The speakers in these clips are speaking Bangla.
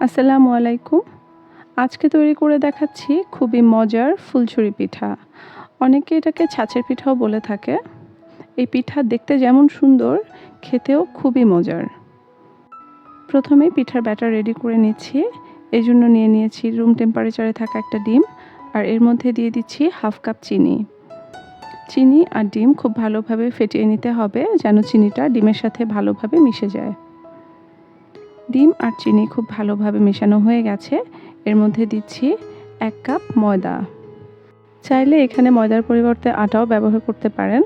আসসালামু আলাইকুম। আজকে তৈরি করে দেখাচ্ছি খুবই মজার ফুলছুরি পিঠা। অনেকে এটাকে ছাঁচের পিঠাও বলে থাকে। এই পিঠা দেখতে যেমন সুন্দর, খেতেও খুবই মজার। প্রথমে পিঠার ব্যাটার রেডি করে নিচ্ছি। এই জন্য নিয়ে নিয়েছি রুম টেম্পারেচারে থাকা একটা ডিম আর এর মধ্যে দিয়ে দিচ্ছি হাফ কাপ চিনি। চিনি আর ডিম খুব ভালোভাবে ফেটিয়ে নিতে হবে যেন চিনিটা ডিমের সাথে ভালোভাবে মিশে যায়। ডিম আর চিনি খুব ভালোভাবে মেশানো হয়ে গেছে। এর মধ্যে দিচ্ছি এক কাপ ময়দা। চাইলে এখানে ময়দার পরিবর্তে আটাও ব্যবহার করতে পারেন।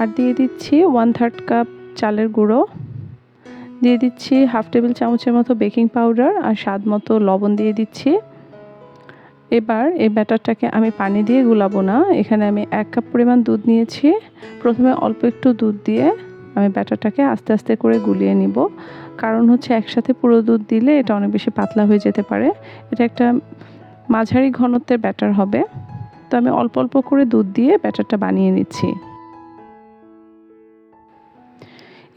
আর দিয়ে দিচ্ছি ওয়ান থার্ড কাপ চালের গুঁড়ো। দিয়ে দিচ্ছি হাফ টেবিল চামচের মতো বেকিং পাউডার আর স্বাদ মতো লবণ দিয়ে দিচ্ছি। এবার এই ব্যাটারটাকে আমি পানি দিয়ে গুলাবো না। এখানে আমি এক কাপ পরিমাণ দুধ নিয়েছি। প্রথমে অল্প একটু দুধ দিয়ে আমি ব্যাটারটাকে আস্তে আস্তে করে গুলিয়ে নিব। কারণ হচ্ছে একসাথে পুরো দুধ দিলে এটা অনেক বেশি পাতলা হয়ে যেতে পারে। এটা একটা মাঝারি ঘনত্বের ব্যাটার হবে। তো আমি অল্প অল্প করে দুধ দিয়ে ব্যাটারটা বানিয়ে নিচ্ছি।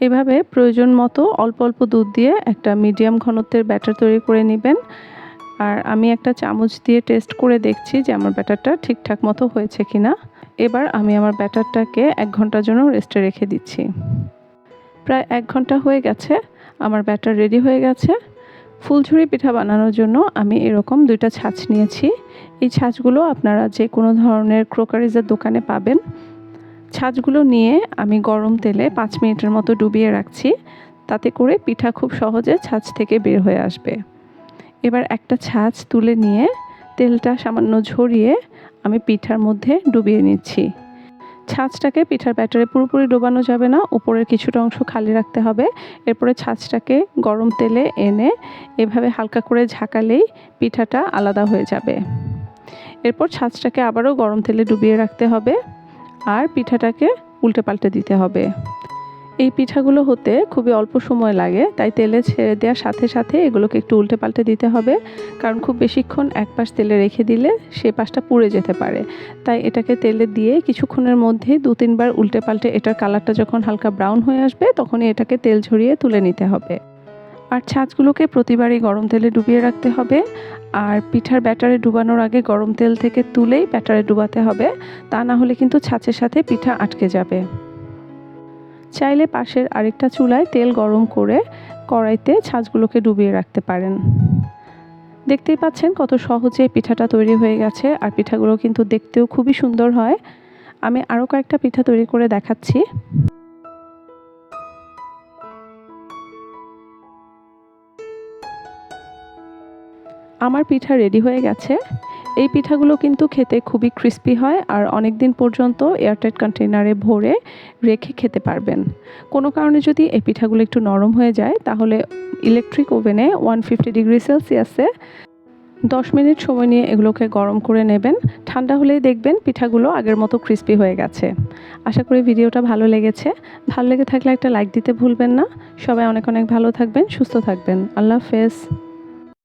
এভাবে প্রয়োজন মতো অল্প অল্প দুধ দিয়ে একটা মিডিয়াম ঘনত্বের ব্যাটার তৈরি করে নেবেন। আর আমি একটা চামচ দিয়ে টেস্ট করে দেখছি যে আমার ব্যাটারটা ঠিকঠাক মতো হয়েছে কি না এবার আমি আমার ব্যাটারটাকে এক ঘণ্টার জন্য রেস্টে রেখে দিচ্ছি। প্রায় এক ঘণ্টা হয়ে গেছে। আমার ব্যাটার রেডি হয়ে গেছে। ফুলঝুরি পিঠা বানানোর জন্য আমি এরকম দুইটা ছাঁচ নিয়েছি। এই ছাঁচগুলো আপনারা যে কোনো ধরনের ক্রোকারিজের দোকানে পাবেন। ছাঁচগুলো নিয়ে আমি গরম তেলে পাঁচ মিনিটের মতো ডুবিয়ে রাখছি। তাতে করে পিঠা খুব সহজে ছাঁচ থেকে বের হয়ে আসবে। এবার একটা ছাঁচ তুলে নিয়ে তেলটা সামান্য ঝরিয়ে আমি পিঠার মধ্যে ডুবিয়ে নিচ্ছি। ছাঁচটাকে পিঠার ব্যাটারে পুরোপুরি ডোবানো যাবে না, উপরের কিছুটা অংশ খালি রাখতে হবে। এরপরে ছাঁচটাকে গরম তেলে এনে এভাবে হালকা করে ঝাঁকালেই পিঠাটা আলাদা হয়ে যাবে। এরপর ছাঁচটাকে আবারও গরম তেলে ডুবিয়ে রাখতে হবে আর পিঠাটাকে উল্টে পাল্টে দিতে হবে। এই পিঠাগুলো হতে খুবই অল্প সময় লাগে, তাই তেলে ছেড়ে দেওয়ার সাথে সাথে এগুলোকে একটু উল্টে পাল্টে দিতে হবে। কারণ খুব বেশিক্ষণ এক পাশ তেলে রেখে দিলে সে পাশটা পুড়ে যেতে পারে। তাই এটাকে তেলে দিয়ে কিছুক্ষণের মধ্যে দু, তিনবার উল্টে পাল্টে এটার কালারটা যখন হালকা ব্রাউন হয়ে আসবে, তখনই এটাকে তেল ঝরিয়ে তুলে নিতে হবে। আর ছাঁচগুলোকে প্রতিবারই গরম তেলে ডুবিয়ে রাখতে হবে। আর পিঠার ব্যাটারে ডুবানোর আগে গরম তেল থেকে তুলেই ব্যাটারে ডুবাতে হবে। তা না হলে কিন্তু ছাঁচের সাথে পিঠা আটকে যাবে। চাইলে পাশের আরেকটা চুলায় তেল গরম করে কড়াইতে ছাঁচগুলোকে ডুবিয়ে রাখতে পারেন। দেখতেই পাচ্ছেন কত সহজে পিঠাটা তৈরি হয়ে গেছে আর পিঠাগুলো কিন্তু দেখতেও খুবই সুন্দর হয়। আমি আরও কয়েকটা পিঠা তৈরি করে দেখাচ্ছি। আমার পিঠা রেডি হয়ে গেছে। এই পিঠাগুলো কিন্তু খেতে খুবই ক্রিস্পি হয় আর অনেক দিন পর্যন্ত এয়ারটাইট কন্টেনারে ভরে রেখে খেতে পারবেন। কোনো কারণে যদি এই পিঠাগুলো একটু নরম হয়ে যায়, তাহলে ইলেকট্রিক ওভেনে ওয়ান ফিফটি ডিগ্রি সেলসিয়াসে দশ মিনিট সময় নিয়ে এগুলোকে গরম করে নেবেন। ঠান্ডা হলেই দেখবেন পিঠাগুলো আগের মতো ক্রিস্পি হয়ে গেছে। আশা করি ভিডিওটা ভালো লেগেছে। ভালো লেগে থাকলে একটা লাইক দিতে ভুলবেন না। সবাই অনেক অনেক ভালো থাকবেন, সুস্থ থাকবেন। আল্লাহ হাফেজ।